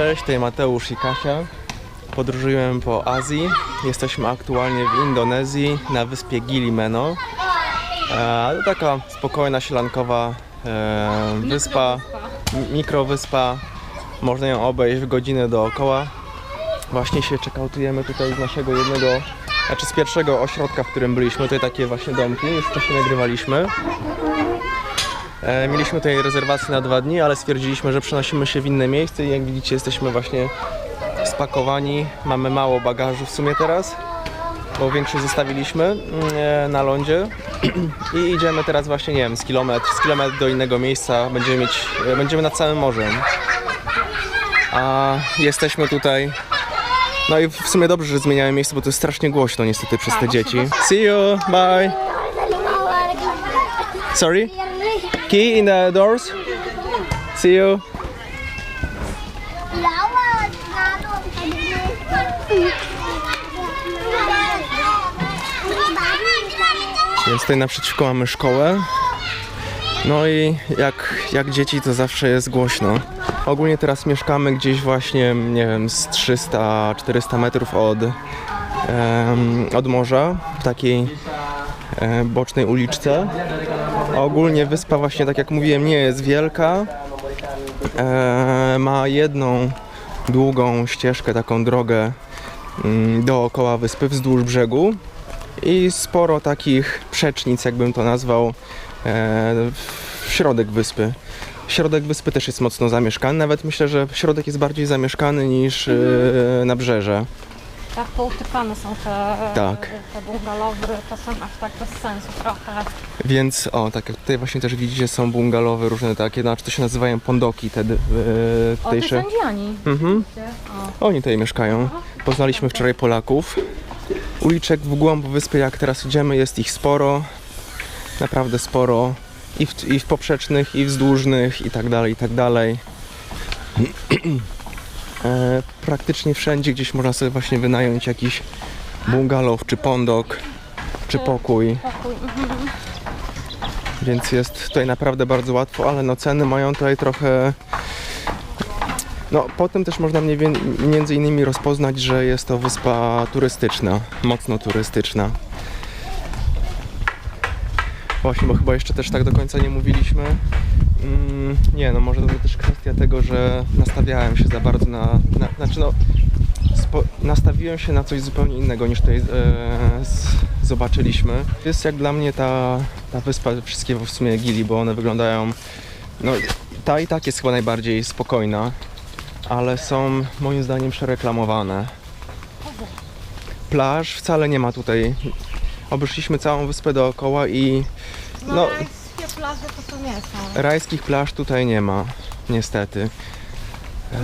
Cześć, tutaj Mateusz i Kasia. Podróżujemy po Azji. Jesteśmy aktualnie w Indonezji na wyspie Gili Meno. E, to taka spokojna, sielankowa e, wyspa, mi- mikrowyspa. Można ją obejść w godzinę dookoła. Właśnie się czekautujemy tutaj z naszego jednego, znaczy z pierwszego ośrodka, w którym byliśmy. Tutaj takie właśnie domki, już wcześniej nagrywaliśmy. E, Mieliśmy tutaj rezerwację na dwa dni, ale stwierdziliśmy, że przenosimy się w inne miejsce i jak widzicie jesteśmy właśnie spakowani. Mamy mało bagażu w sumie teraz, bo większość zostawiliśmy mm, e, na lądzie i idziemy teraz właśnie, nie wiem, z kilometr, z kilometr do innego miejsca. Będziemy mieć, e, będziemy nad całym morzem. A jesteśmy tutaj no i w sumie dobrze, że zmieniałem miejsce, bo to jest strasznie głośno niestety przez te dzieci. See you, bye. Sorry? Key in the doors. See you. Więc tutaj naprzeciwko mamy szkołę. No i jak, jak dzieci to zawsze jest głośno. Ogólnie teraz mieszkamy gdzieś właśnie, nie wiem, z 300-400 metrów od, od morza, w takiej e, bocznej uliczce. Ogólnie wyspa właśnie, tak jak mówiłem, nie jest wielka. E, ma jedną długą ścieżkę, taką drogę mm, dookoła wyspy wzdłuż brzegu i sporo takich przecznic, jakbym to nazwał, e, w środek wyspy. Środek wyspy też jest mocno zamieszkany, nawet myślę, że środek jest bardziej zamieszkany niż e, nabrzeże. Tak poutypane są te, Tak. te bungalowy, czasem aż tak bez sensu trochę. Więc o, tak jak tutaj właśnie też widzicie są bungalowy różne takie, znaczy to się nazywają pondoki te, e, O, ty tutejsze. sędziani. Mhm. O. Oni tutaj mieszkają. Poznaliśmy wczoraj Polaków. Uliczek w głąb wyspy, jak teraz idziemy, jest ich sporo. Naprawdę sporo. I w, i w poprzecznych, i wzdłużnych, i tak dalej, i tak dalej. E, praktycznie wszędzie gdzieś można sobie właśnie wynająć jakiś bungalow, czy pondok, czy pokój. Pokój. Mhm. Więc jest tutaj naprawdę bardzo łatwo, ale no ceny mają tutaj trochę. No potem też można mniej między innymi rozpoznać, że jest to wyspa turystyczna, mocno turystyczna. Właśnie, bo chyba jeszcze też tak do końca nie mówiliśmy. Mm, nie, no może to też kwestia tego, że nastawiałem się za bardzo na, na znaczy no spo, nastawiłem się na coś zupełnie innego niż tutaj e, z, zobaczyliśmy. Jest jak dla mnie ta, ta wyspa, wszystkie w sumie gili, bo one wyglądają, no ta i tak jest chyba najbardziej spokojna, ale są moim zdaniem przereklamowane. Plaż wcale nie ma tutaj. Obeszliśmy całą wyspę dookoła i No, No. rajskie plaże to to nie są. rajskich plaż tutaj nie ma, niestety.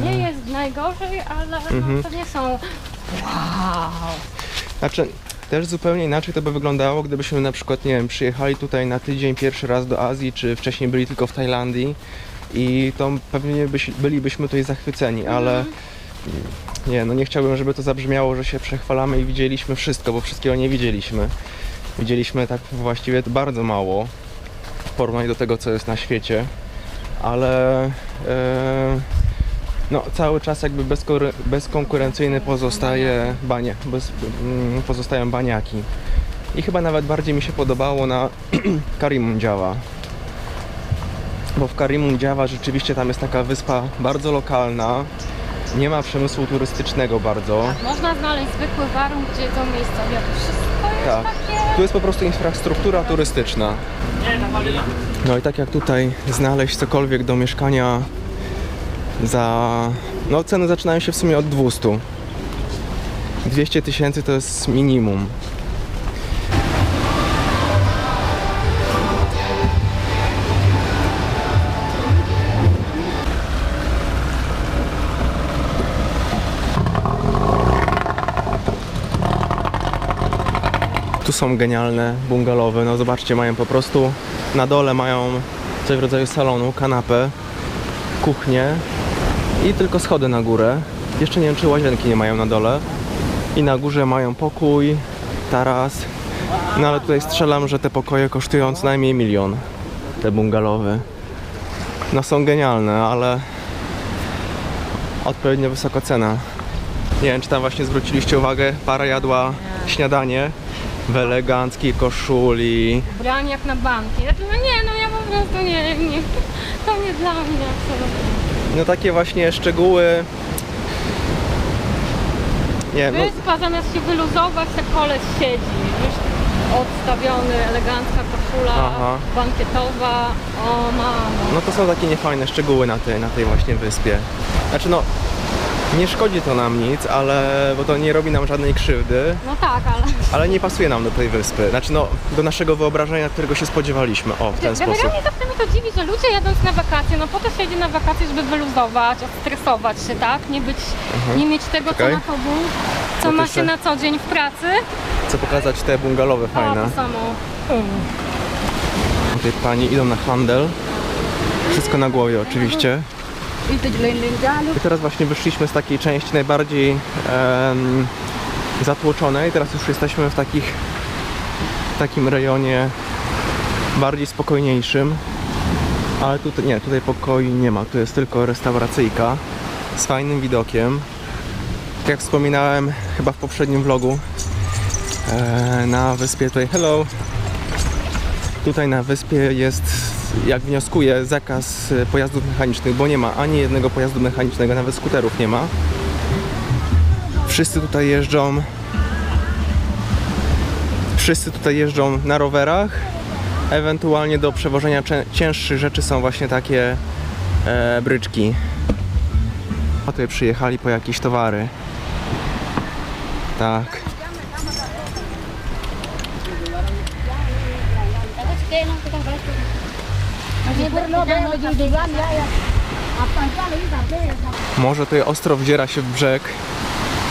Nie jest najgorzej, ale Mhm. no, to nie są wow. Znaczy, też zupełnie inaczej to by wyglądało, gdybyśmy na przykład, nie wiem, przyjechali tutaj na tydzień pierwszy raz do Azji, czy wcześniej byli tylko w Tajlandii i to pewnie byś, bylibyśmy tutaj zachwyceni, ale nie, no nie chciałbym, żeby to zabrzmiało, że się przechwalamy i widzieliśmy wszystko, bo wszystkiego nie widzieliśmy. Widzieliśmy tak właściwie bardzo mało w porównaniu do tego, co jest na świecie, ale e, no, cały czas jakby bezkonkurencyjny pozostaje banie, bez, mm, pozostają baniaki. I chyba nawet bardziej mi się podobało na Karimun Działa. Bo w Karimun Działa rzeczywiście tam jest taka wyspa bardzo lokalna. Nie ma przemysłu turystycznego bardzo. Można znaleźć zwykły warum, gdzie jedzą miejscowi, a to wszystko jest Tak. takie... Tu jest po prostu infrastruktura turystyczna. No i tak jak tutaj znaleźć cokolwiek do mieszkania za... No ceny zaczynają się w sumie od 200. 200 tysięcy to jest minimum. Są genialne bungalowy. No zobaczcie, mają po prostu na dole mają coś w rodzaju salonu, kanapę, kuchnię i tylko schody na górę. Jeszcze nie wiem, czy łazienki nie mają na dole. I na górze mają pokój, taras. No ale tutaj strzelam, że te pokoje kosztują co najmniej milion. Te bungalowy. No są genialne, ale odpowiednio wysoka cena. Nie wiem, czy tam właśnie zwróciliście uwagę, para jadła śniadanie w eleganckiej koszuli. Ubrani jak na banki. Znaczy, no nie, no ja po prostu nie, nie. To nie dla mnie absolutnie. No takie właśnie szczegóły. Nie, no, Wyspa zamiast się wyluzować, tak koleś siedzi. Już odstawiony, elegancka koszula, Aha. bankietowa. O mamo. no to są takie niefajne szczegóły na tej, na tej właśnie wyspie. Znaczy no, nie szkodzi to nam nic, ale, bo to nie robi nam żadnej krzywdy, No tak, ale... ale nie pasuje nam do tej wyspy. Znaczy no, do naszego wyobrażenia, którego się spodziewaliśmy. O, w ten sposób. Generalnie zawsze mnie to dziwi, że ludzie jadąc na wakacje, no po to się jedzie na wakacje, żeby wyluzować, odstresować się, tak? Nie być, nie mieć tego, Czekaj. co na tobą, co to ma się na co dzień w pracy. Chcę pokazać te bungalowe A, fajne. to samo. Tutaj pani idą na handel. Wszystko na głowie oczywiście. I teraz właśnie wyszliśmy z takiej części najbardziej zatłoczonej. Teraz już jesteśmy w takich, w takim rejonie bardziej spokojniejszym. Ale tutaj nie, tutaj pokoi nie ma. Tu jest tylko restauracyjka z fajnym widokiem. Tak jak wspominałem chyba w poprzednim vlogu e, na wyspie tutaj hello Tutaj na wyspie jest, jak wnioskuję, zakaz e, pojazdów mechanicznych, bo nie ma ani jednego pojazdu mechanicznego, nawet skuterów nie ma. Wszyscy tutaj jeżdżą. Wszyscy tutaj jeżdżą na rowerach. Ewentualnie do przewożenia cięższych rzeczy są właśnie takie e, bryczki. A tutaj przyjechali po jakieś towary. Tak. Morze tutaj ostro wdziera się w brzeg.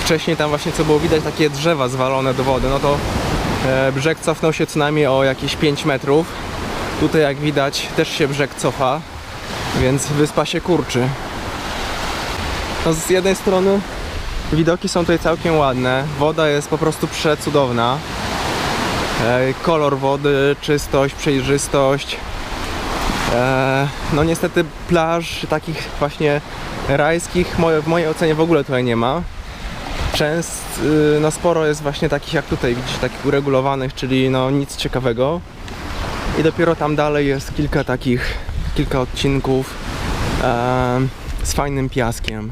Wcześniej tam właśnie co było widać takie drzewa zwalone do wody, no to e, brzeg cofnął się co najmniej o jakieś 5 metrów. Tutaj jak widać też się brzeg cofa, więc wyspa się kurczy. No z jednej strony widoki są tutaj całkiem ładne, woda jest po prostu przecudowna. E, kolor wody, czystość, przejrzystość. E, no niestety plaż takich właśnie rajskich w mojej ocenie w ogóle tutaj nie ma. Częst, y, no sporo jest właśnie takich jak tutaj widzicie, takich uregulowanych, czyli no nic ciekawego. I dopiero tam dalej jest kilka takich, kilka odcinków e, z fajnym piaskiem.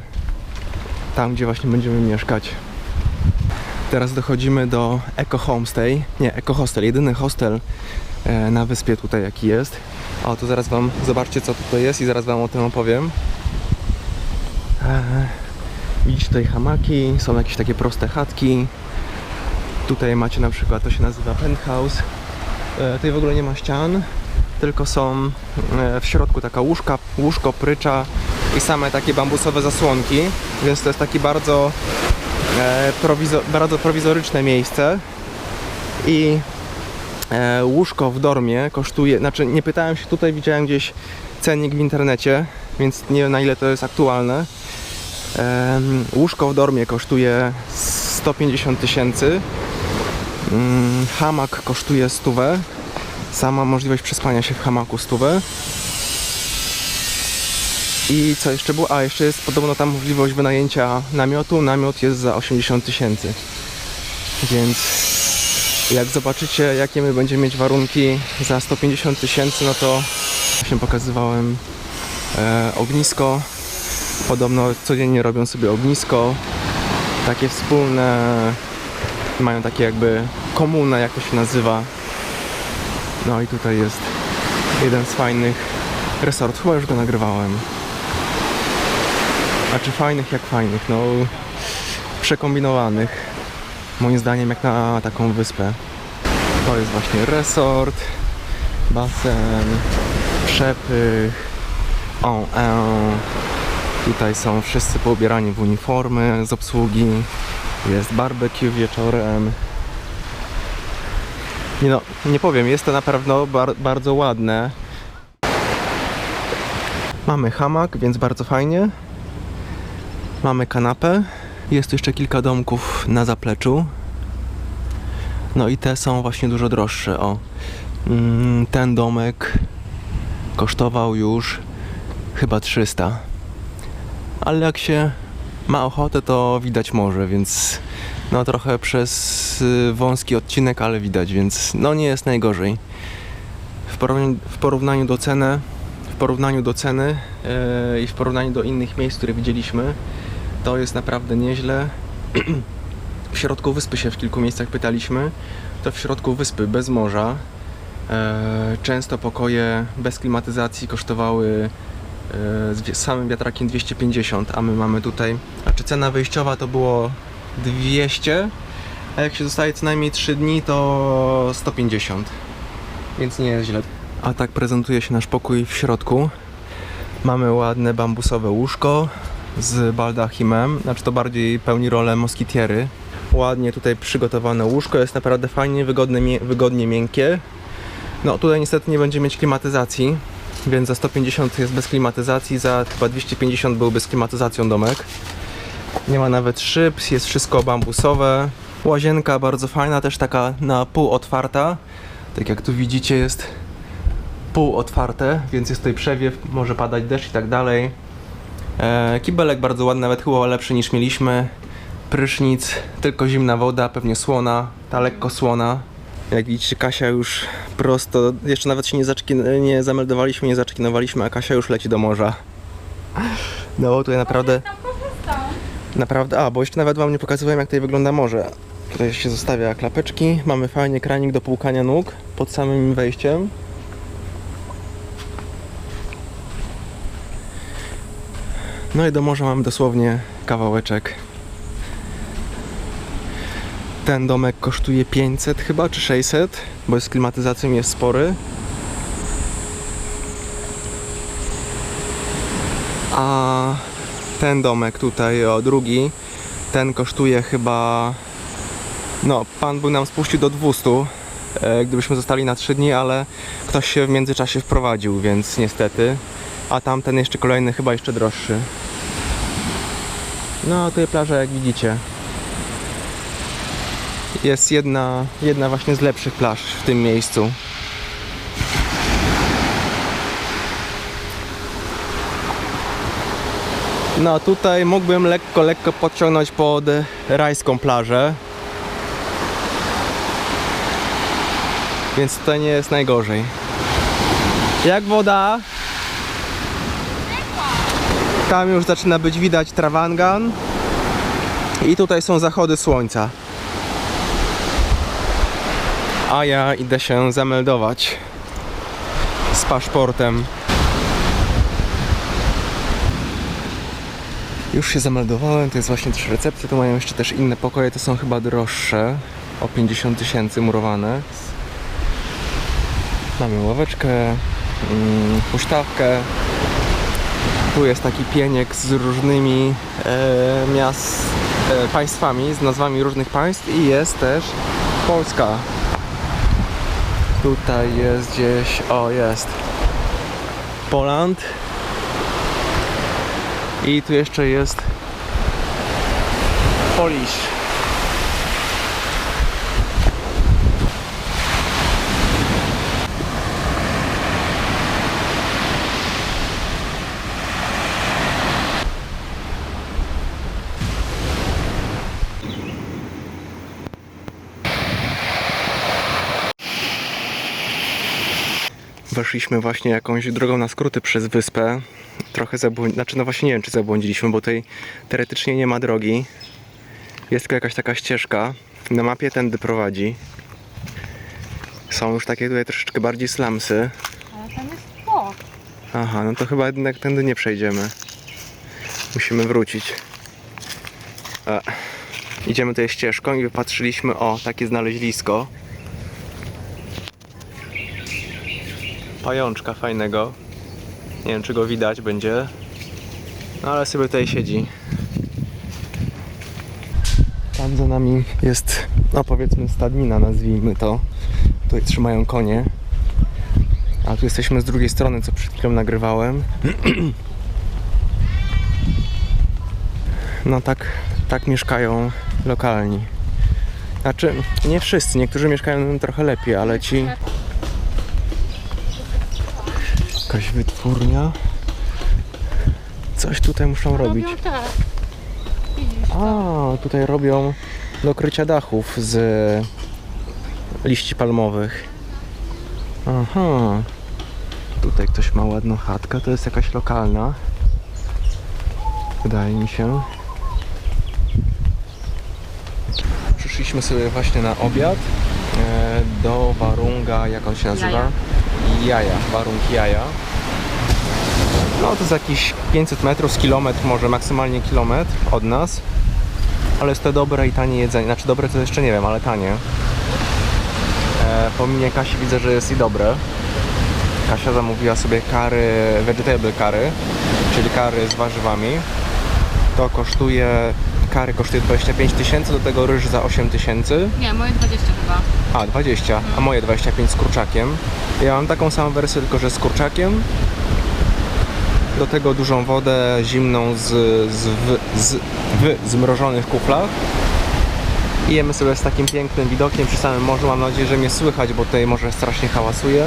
Tam gdzie właśnie będziemy mieszkać. Teraz dochodzimy do Eco Homestay. Nie, Eco Hostel, jedyny hostel e, na wyspie tutaj jaki jest. O, to zaraz wam zobaczcie co tutaj jest i zaraz wam o tym opowiem. E, widzicie tutaj hamaki, są jakieś takie proste chatki. Tutaj macie na przykład, to się nazywa penthouse. E, tutaj w ogóle nie ma ścian, tylko są e, w środku taka łóżka, łóżko, prycza i same takie bambusowe zasłonki, więc to jest taki bardzo, bardzo prowizoryczne miejsce. I łóżko w dormie kosztuje, znaczy nie pytałem się tutaj, widziałem gdzieś cennik w internecie, więc nie wiem na ile to jest aktualne. Łóżko w dormie kosztuje 150 tysięcy. Mm, hamak kosztuje stówę. Sama możliwość przespania się w hamaku stówę. I co jeszcze było? A, jeszcze jest podobno tam możliwość wynajęcia namiotu. Namiot jest za 80 tysięcy. Więc jak zobaczycie, jakie my będziemy mieć warunki za 150 tysięcy, no to właśnie pokazywałem e, ognisko. Podobno codziennie robią sobie ognisko. Takie wspólne, mają takie jakby komunę, jak to się nazywa. No i tutaj jest jeden z fajnych resortów. Chyba już go nagrywałem. Znaczy fajnych jak fajnych, no przekombinowanych. Moim zdaniem jak na taką wyspę. To jest właśnie resort, basen, przepych, on, en. Tutaj są wszyscy poubierani w uniformy z obsługi. Jest barbecue wieczorem. Nie no, nie powiem, jest to na pewno bar- bardzo ładne. Mamy hamak, więc bardzo fajnie. Mamy kanapę. Jest tu jeszcze kilka domków na zapleczu. No i te są właśnie dużo droższe. O, Mm, ten domek kosztował już chyba 300. Ale jak się ma ochotę, to widać morze, więc no trochę przez y, wąski odcinek, ale widać, więc no nie jest najgorzej. W porównaniu, w porównaniu do ceny, w porównaniu do ceny yy, i w porównaniu do innych miejsc, które widzieliśmy, to jest naprawdę nieźle. w środku wyspy się w kilku miejscach pytaliśmy, to w środku wyspy bez morza e, często pokoje bez klimatyzacji kosztowały e, z samym wiatrakiem 250, a my mamy tutaj, znaczy cena wyjściowa to było 200, a jak się zostaje co najmniej 3 dni to 150, więc nie jest źle. A tak prezentuje się nasz pokój w środku. Mamy ładne bambusowe łóżko z baldachimem, znaczy to bardziej pełni rolę moskitiery. Ładnie tutaj przygotowane łóżko, jest naprawdę fajnie, wygodne, wygodnie miękkie. No tutaj niestety nie będzie mieć klimatyzacji, więc za 150 jest bez klimatyzacji, za chyba 250 byłby z klimatyzacją domek. Nie ma nawet szyb, jest wszystko bambusowe. Łazienka bardzo fajna, też taka na pół otwarta. Tak jak tu widzicie jest pół otwarte, więc jest tutaj przewiew, może padać deszcz i tak dalej. E, kibelek bardzo ładny, nawet chyba lepszy niż mieliśmy. Prysznic, tylko zimna woda, pewnie słona, ta lekko słona. Jak widzicie, Kasia już prosto, jeszcze nawet się nie, zaczki- nie zameldowaliśmy, nie zaczkinowaliśmy, a Kasia już leci do morza. No bo tutaj naprawdę, naprawdę, a bo jeszcze nawet wam nie pokazywałem jak tutaj wygląda morze. Tutaj się zostawia klapeczki, mamy fajnie kranik do płukania nóg pod samym wejściem. No i do morza mamy dosłownie kawałeczek. Ten domek kosztuje 500 chyba, czy 600, bo z klimatyzacją jest spory. A ten domek tutaj, o drugi, ten kosztuje chyba... No, pan był nam spuścił do 200, e, gdybyśmy zostali na 3 dni, ale ktoś się w międzyczasie wprowadził, więc niestety. A tamten jeszcze kolejny, chyba jeszcze droższy. No, tutaj plaża jak widzicie. Jest jedna, jedna właśnie z lepszych plaż w tym miejscu. No tutaj mógłbym lekko, lekko podciągnąć pod rajską plażę. Więc tutaj nie jest najgorzej. Jak woda? Tam już zaczyna być widać trawangan. I tutaj są zachody słońca. A ja idę się zameldować z paszportem. Już się zameldowałem, to jest właśnie też recepcja, tu mają jeszcze też inne pokoje, to są chyba droższe, o 50 tysięcy murowane. Mamy ławeczkę, mm, huśtawkę, tu jest taki pieniek z różnymi e, miast, e, państwami, z nazwami różnych państw i jest też Polska. Tutaj jest gdzieś, o jest, Poland. I tu jeszcze jest Polish. Weszliśmy właśnie jakąś drogą na skróty przez wyspę. Trochę zabłądziliśmy, znaczy no właśnie nie wiem czy zabłądziliśmy, bo tutaj teoretycznie nie ma drogi. Jest tylko jakaś taka ścieżka. Na mapie tędy prowadzi. Są już takie tutaj troszeczkę bardziej slumsy. Ale tam jest. Aha, no to chyba jednak tędy nie przejdziemy. Musimy wrócić. E, idziemy tutaj ścieżką i wypatrzyliśmy, o, takie znaleźlisko. Pajączka fajnego. Nie wiem, czy go widać będzie. No ale sobie tutaj siedzi. Tam za nami jest, no powiedzmy, stadnina, nazwijmy to. Tutaj trzymają konie. A tu jesteśmy z drugiej strony, co przed chwilą nagrywałem. No tak, tak mieszkają lokalni. Znaczy, nie wszyscy, niektórzy mieszkają trochę lepiej, ale ci... Jakaś wytwórnia. Coś tutaj muszą robić. Robią tak. A, tutaj robią do krycia dachów z liści palmowych. Aha. Tutaj ktoś ma ładną chatkę, to jest jakaś lokalna. Wydaje mi się. Przyszliśmy sobie właśnie na obiad e, do Warunga, jak on się nazywa? Jaja. Jaja, Warung Jaja. No to jest jakieś 500 metrów z kilometr, może maksymalnie kilometr od nas. Ale jest to dobre i tanie jedzenie. Znaczy dobre to jeszcze nie wiem, ale tanie. E, po minie Kasi widzę, że jest i dobre. Kasia zamówiła sobie kary, vegetable kary, czyli kary z warzywami. To kosztuje, kary kosztuje 25 tysięcy, do tego ryż za 8 tysięcy. Nie, moje 20 chyba. A, 20, a moje 25 z kurczakiem. Ja mam taką samą wersję, tylko że z kurczakiem. Do tego dużą wodę zimną z, z, w, z, w zmrożonych kuflach. I jemy sobie z takim pięknym widokiem przy samym morzu. Mam nadzieję, że mnie słychać, bo tutaj morze strasznie hałasuje.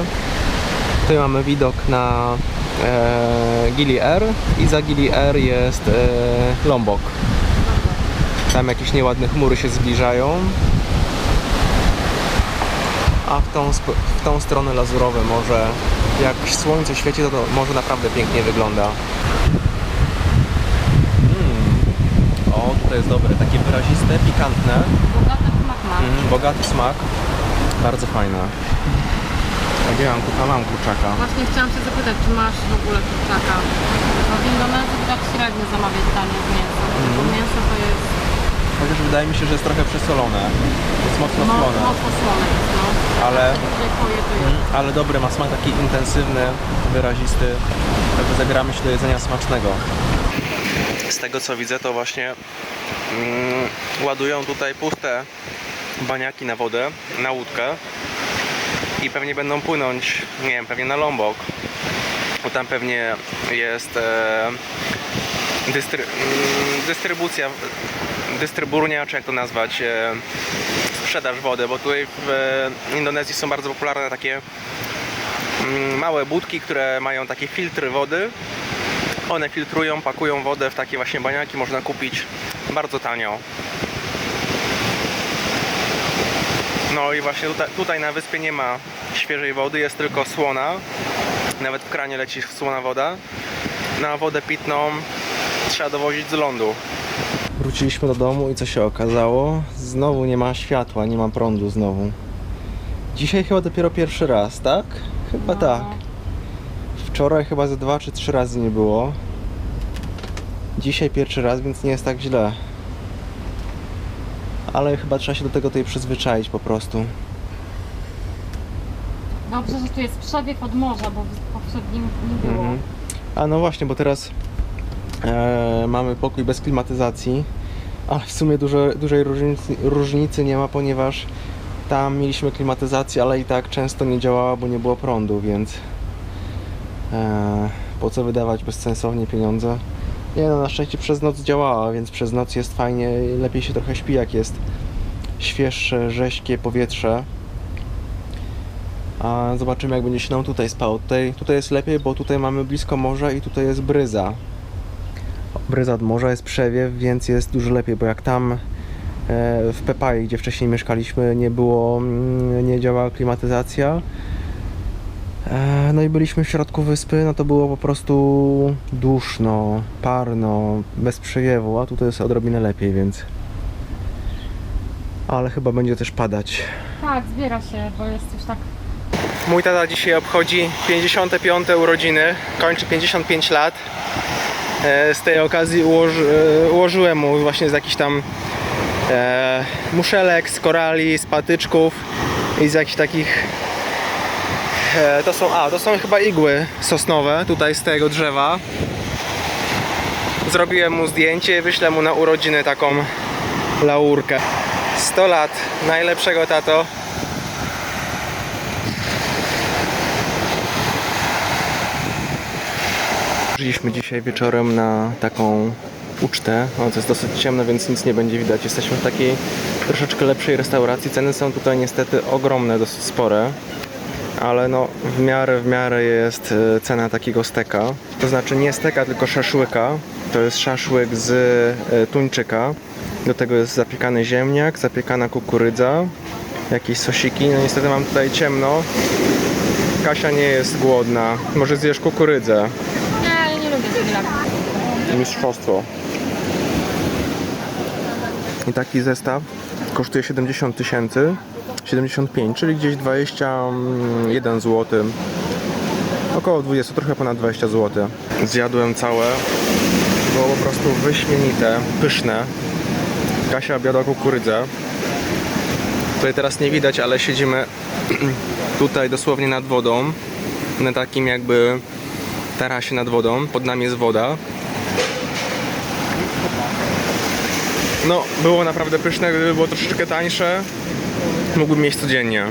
Tutaj mamy widok na e, Gili Air i za Gili Air jest e, Lombok. Tam jakieś nieładne chmury się zbliżają. A w tą, w tą stronę lazurowe morze, jak słońce świeci, to, to morze naprawdę pięknie wygląda. Mm. O, tutaj jest dobre, takie wyraziste, pikantne, Bogaty smak ma. mm, bogaty smak, bardzo fajne. A gdzie mam, a mam kurczaka? Właśnie chciałam się zapytać, czy masz w ogóle kurczaka? No w Indonezji tak średnio zamawiać danie z mięsem. Bo mięso to jest Chociaż wydaje mi się, że jest trochę przesolone, jest mocno mo- solone, mocno słone. jest, No. ale, to jest. mm, ale dobry, ma smak taki intensywny, wyrazisty, także zabieramy się do jedzenia smacznego. Z tego co widzę, to właśnie mm, ładują tutaj puste baniaki na wodę, na łódkę i pewnie będą płynąć, nie wiem, pewnie na Lombok, bo tam pewnie jest e, dystry, mm, dystrybucja, dystryburnia, czy jak to nazwać, e, sprzedaż wody, bo tutaj w e, Indonezji są bardzo popularne takie mm, małe budki, które mają takie filtry wody. One filtrują, pakują wodę w takie właśnie baniaki, można kupić bardzo tanio. No i właśnie tutaj, tutaj na wyspie nie ma świeżej wody, jest tylko słona. Nawet w kranie leci słona woda. Na wodę pitną trzeba dowozić z lądu. Wróciliśmy do domu i co się okazało? Znowu nie ma światła, nie ma prądu znowu. Dzisiaj chyba dopiero pierwszy raz, tak? Chyba No. tak. Wczoraj chyba ze dwa czy trzy razy nie było. Dzisiaj pierwszy raz, więc nie jest tak źle. Ale chyba trzeba się do tego tutaj przyzwyczaić po prostu. Dobrze, że tu jest przebieg od morza, bo poprzednim nie było. Mhm. A no właśnie, bo teraz e, mamy pokój bez klimatyzacji, ale w sumie duże, dużej różnicy, różnicy nie ma, ponieważ tam mieliśmy klimatyzację, ale i tak często nie działała, bo nie było prądu, więc e, po co wydawać bezsensownie pieniądze? Nie no, na szczęście przez noc działała, więc przez noc jest fajnie, lepiej się trochę śpi, jak jest świeższe, rześkie powietrze. A zobaczymy jak będzie się nam tutaj spało. Tutaj, tutaj jest lepiej, bo tutaj mamy blisko morza i tutaj jest bryza. Bryza od morza jest przewiew, więc jest dużo lepiej, bo jak tam e, w Pepai, gdzie wcześniej mieszkaliśmy, nie było, mm, nie działała klimatyzacja. E, No i byliśmy w środku wyspy, no to było po prostu duszno, parno, bez przewiewu, a tutaj jest odrobinę lepiej, więc... Ale chyba będzie też padać. Tak, zbiera się, bo jest już tak Mój tata dzisiaj obchodzi 55 urodziny, kończy 55 lat. E, Z tej okazji ułoży, e, ułożyłem mu właśnie z jakichś tam e, muszelek, z korali, z patyczków i z jakichś takich. To są, a to są chyba igły sosnowe tutaj z tego drzewa. Zrobiłem mu zdjęcie, wyślę mu na urodziny taką laurkę. 100 lat, najlepszego tato. Przyszliśmy dzisiaj wieczorem na taką ucztę. No, to jest dosyć ciemno, więc nic nie będzie widać. Jesteśmy w takiej troszeczkę lepszej restauracji. Ceny są tutaj niestety ogromne, dosyć spore. ale no w miarę, w miarę jest e, cena takiego steka. To znaczy nie steka, tylko szaszłyka. To jest szaszłyk z e, tuńczyka. Do tego jest zapiekany ziemniak, zapiekana kukurydza, jakieś sosiki. No niestety mam tutaj ciemno. Kasia nie jest głodna. Może zjesz kukurydzę. Nie, ale nie lubię cebulaka. Mistrzostwo. I taki zestaw kosztuje 70 tysięcy. 75, czyli gdzieś 21 zł. Około 20, trochę ponad 20 zł. Zjadłem całe. Było po prostu wyśmienite, pyszne. Kasia obiadła kukurydzę. Tutaj teraz nie widać, ale siedzimy tutaj dosłownie nad wodą. Na takim jakby tarasie nad wodą. Pod nami jest woda. No, było naprawdę pyszne, gdyby było troszeczkę tańsze, mógłbym mieć codziennie.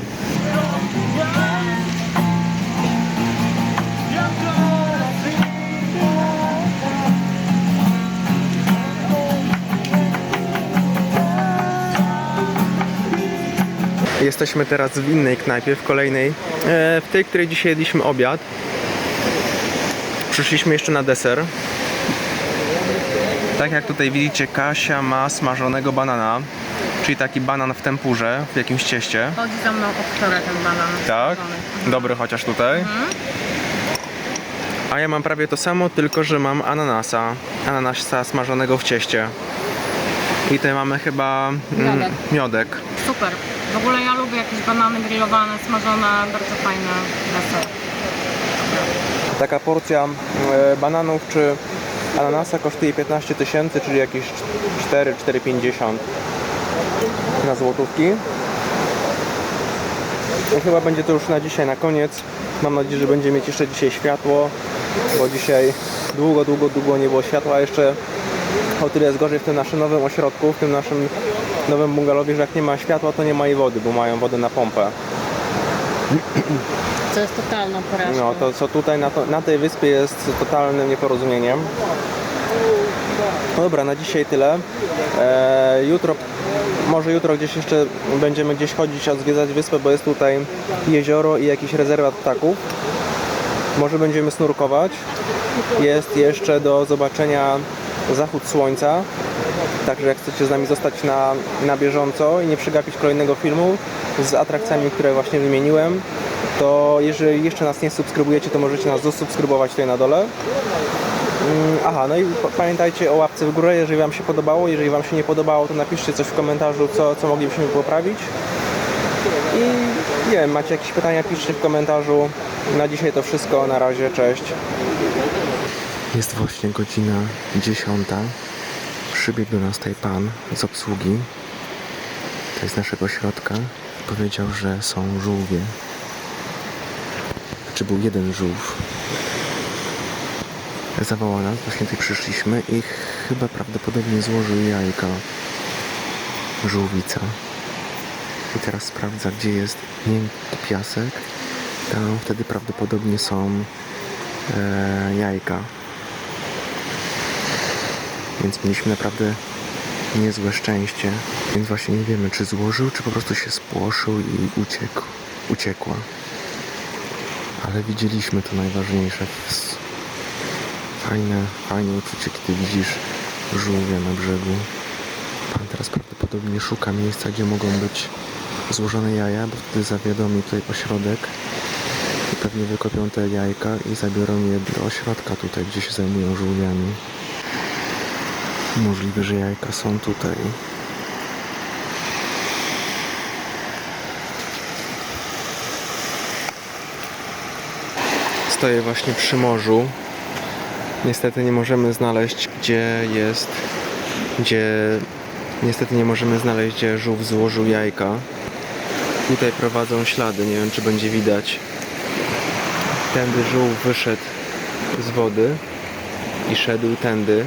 Jesteśmy teraz w innej knajpie, w kolejnej, e, w tej, której dzisiaj jedliśmy obiad. Przyszliśmy jeszcze na deser. Tak jak tutaj widzicie, Kasia ma smażonego banana, czyli taki banan w tempurze, w jakimś cieście. Chodzi za mną od wczoraj ten banan. Tak? smażony. Dobry chociaż tutaj. A ja mam prawie to samo, tylko że mam ananasa. Ananasa smażonego w cieście. I tutaj mamy chyba mm, Miodek. miodek. Super. W ogóle ja lubię jakieś banany grillowane, smażone, bardzo fajne deser. Taka porcja e, bananów czy ananasa kosztuje 15 tysięcy, czyli jakieś 4-4,50 na złotówki. I chyba będzie to już na dzisiaj na koniec. Mam nadzieję, że będziemy mieć jeszcze dzisiaj światło, bo dzisiaj długo, długo, długo nie było światła. Jeszcze o tyle jest gorzej w tym naszym nowym ośrodku, w tym naszym nowym bungalowie, że jak nie ma światła, to nie ma i wody, bo mają wodę na pompę. To jest totalną porażką. No to co tutaj na, to, na tej wyspie jest totalnym nieporozumieniem. No dobra, na dzisiaj tyle. E, jutro, może jutro gdzieś jeszcze będziemy gdzieś chodzić, odwiedzać wyspę, bo jest tutaj jezioro i jakiś rezerwat ptaków. Może będziemy snurkować. Jest jeszcze do zobaczenia zachód słońca. Także jak chcecie z nami zostać na, na bieżąco i nie przegapić kolejnego filmu z atrakcjami, które właśnie wymieniłem, to jeżeli jeszcze nas nie subskrybujecie, to możecie nas zasubskrybować tutaj na dole. Mm, Aha, no i pa- pamiętajcie o łapce w górę, jeżeli Wam się podobało. Jeżeli Wam się nie podobało, to napiszcie coś w komentarzu, co, co moglibyśmy poprawić. I nie wiem, macie jakieś pytania, piszcie w komentarzu. Na dzisiaj to wszystko. Na razie, cześć. Jest właśnie godzina 10. Przybiegł do nas tutaj pan z obsługi. To jest naszego środka. Powiedział, że są żółwie. Czy był jeden żółw? Zawołał nas, właśnie tutaj przyszliśmy i chyba prawdopodobnie złożył jajka żółwica. I teraz sprawdza, gdzie jest miękki piasek. Tam wtedy prawdopodobnie są e, jajka. Więc mieliśmy naprawdę niezłe szczęście. Więc właśnie nie wiemy, czy złożył, czy po prostu się spłoszył i uciekł. Uciekła. Ale widzieliśmy to najważniejsze. Fajne, fajne uczucie, kiedy widzisz żółwia na brzegu. Pan teraz prawdopodobnie szuka miejsca, gdzie mogą być złożone jaja, bo wtedy zawiadomi tutaj ośrodek i pewnie wykopią te jajka i zabiorą je do ośrodka tutaj, gdzie się zajmują żółwiami. Możliwe, że jajka są tutaj. Stoję właśnie przy morzu. Niestety nie możemy znaleźć, gdzie jest, gdzie niestety nie możemy znaleźć, gdzie żółw złożył jajka. Tutaj prowadzą ślady, nie wiem czy będzie widać. Tędy żółw wyszedł z wody i szedł tędy.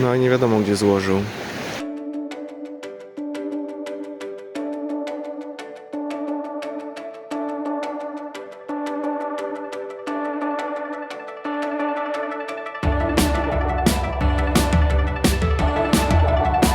No i nie wiadomo gdzie złożył.